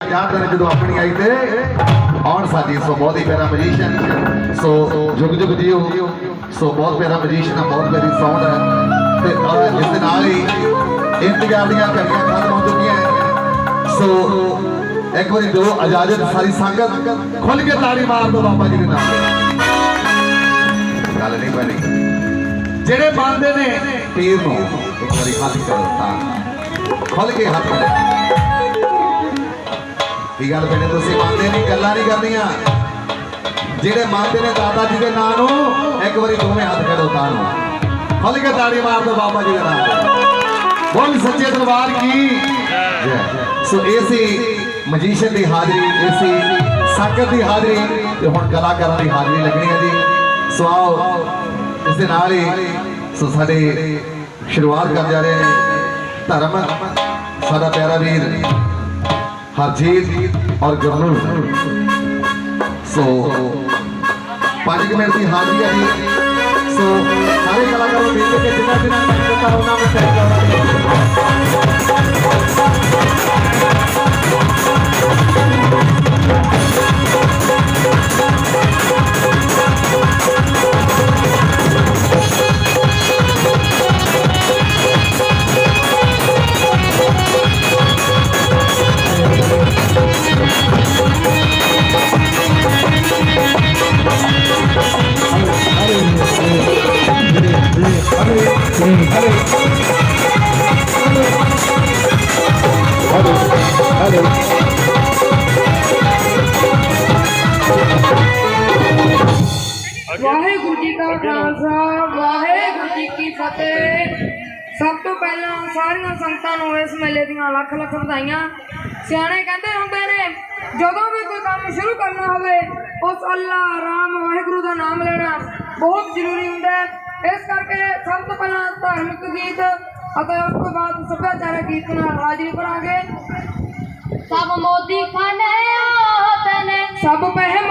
ਯਾਦ ਨੇ ਜਦੋਂ ਆਪਣੀ ਆਈ ਤੇ ਆਉਣ ਸਾਡੀ, ਸੋ ਬਹੁਤ ਹੀ ਪਿਆਰਾ ਮਜੀਸ਼ੀਅਨ ਸੋ। ਜੁਗ ਜੁਗ ਜੀਓ। ਸੋ ਬਹੁਤ ਪਿਆਰਾ ਮਜੀਸ਼ੀਅਨ ਹੈ ਬਹੁਤ ਪਿਆਰੀ ਸਾਊਂਡ ਹੈ ਤੇ ਆਹ ਇਸ ਦੇ ਨਾਲ ਹੀ ਇੰਤਜ਼ਾਰ ਦੀਆਂ ਘੜੀਆਂ ਖਤਮ ਹੋ ਚੁੱਕੀਆਂ ਸੋ ਇੱਕ ਵਾਰੀ ਦਿਓ ਇਜਾਜ਼ਤ ਸਾਰੀ ਸੰਗਤ ਖੁੱਲ ਕੇ ਤਾੜੀ ਮਾਰ ਦਿਓ ਬਾਬਾ ਜੀ ਦੇ ਨਾਮ ਗੱਲ ਨਹੀਂ ਬਣੀ। ਜਿਹੜੇ ਮੰਨਦੇ ਨੇ ਪੀਰ ਨੂੰ ਇੱਕ ਵਾਰੀ ਹੱਥ ਕਰੋ ਤਾਂ। ਖੁੱਲ ਕੇ ਹੱਥ ਕਰੋ। ਕੀ ਗੱਲ ਬਣੇ ਤੁਸੀਂ ਮੰਨਦੇ ਨਹੀਂ, ਗੱਲਾਂ ਨਹੀਂ ਕਰਨੀਆਂ। ਜਿਹੜੇ ਮੰਨਦੇ ਨੇ ਦਾਦਾ ਜੀ ਦੇ ਨਾਂ ਨੂੰ, ਇੱਕ ਵਾਰੀ ਦੋਵੇਂ ਹੱਥ ਖੜੋ ਤਾਂ ਨੂੰ। ਖੁੱਲ ਕੇ ਤਾੜੀ ਮਾਰ ਦਿਓ ਬਾਬਾ ਜੀ ਦੇ ਨਾਂ ਤੇ। ਬੋਲ ਸੱਚੇ ਦਰਬਾਰ ਕੀ? ਜੈ। ਸੋ ਇਸੇ ਮਜੀਸ਼ੀਅਨ ਦੀ ਹਾਜ਼ਰੀ ਇਸੇ ਸਾਕਰ ਦੀ ਹਾਜ਼ਰੀ, ਤੇ ਹੁਣ ਕਲਾਕਾਰਾਂ ਦੀ ਹਾਜ਼ਰੀ ਲੱਗਣੀ ਹੈ ਜੀ। ਸੋ ਆਓ, ਇਸ ਦੇ ਨਾਲ ਹੀ ਸੋ ਸਾਡੇ ਸ਼ੁਰੂਆਤ ਕਰ ਜਾ ਰਹੇ ਨੇ ਧਰਮ, ਸਾਡਾ ਪਿਆਰਾ ਵੀਰ। ਹਰਜੀਤ ਔਰ ਗੁਰਨੂਰ ਸੋ ਪੰਜ ਕੁ ਮਿੰਟ ਦੀ ਹਾਜ਼ਰੀ ਹੈ ਸੋ ਸਾਰੇ ਕਲਾਕਾਰਾਂ ਨੂੰ ਬੇਨਤੀ ਕਿ ਜਿੰਨਾ ਜਿੰਨਾ ਟਾਈਮ ਦਿੱਤਾ, ਉਹਨਾਂ ਵਾਹਿਗੁਰੂ ਜੀ ਕਾ ਖਾਲਸਾ ਵਾਹਿਗੁਰੂ ਜੀ ਕੀ ਫਤਿਹ ਸਭ ਤੋਂ ਪਹਿਲਾਂ ਸਾਰੀਆਂ ਸੰਗਤਾਂ ਨੂੰ ਇਸ ਮੇਲੇ ਦੀਆਂ ਲੱਖ ਲੱਖ ਵਧਾਈਆਂ ਸਿਆਣੇ ਕਹਿੰਦੇ ਹੁੰਦੇ ਨੇ ਜਦੋਂ ਵੀ ਕੋਈ ਕੰਮ ਸ਼ੁਰੂ ਕਰਨਾ ਹੋਵੇ ਉਸ ਅੱਲਾ ਰਾਮ ਵਾਹਿਗੁਰੂ ਦਾ ਨਾਮ ਲੈਣਾ ਬਹੁਤ ਜ਼ਰੂਰੀ ਹੁੰਦਾ ਹੈ। ਇਸ ਕਰਕੇ ਸਭ ਤੋਂ ਪਹਿਲਾਂ ਧਾਰਮਿਕ ਗੀਤ ਅਤੇ ਉਸ ਤੋਂ ਬਾਅਦ ਸੱਭਿਆਚਾਰਕ ਗੀਤ ਨਾਲ ਹਾਜ਼ਰੀ ਭਰਾਂਗੇ ਸਭ ਮੋਦੀ ਖਾਨੇ ਆਤੇ ਨੇ ਸਭ ਪਹਿਮ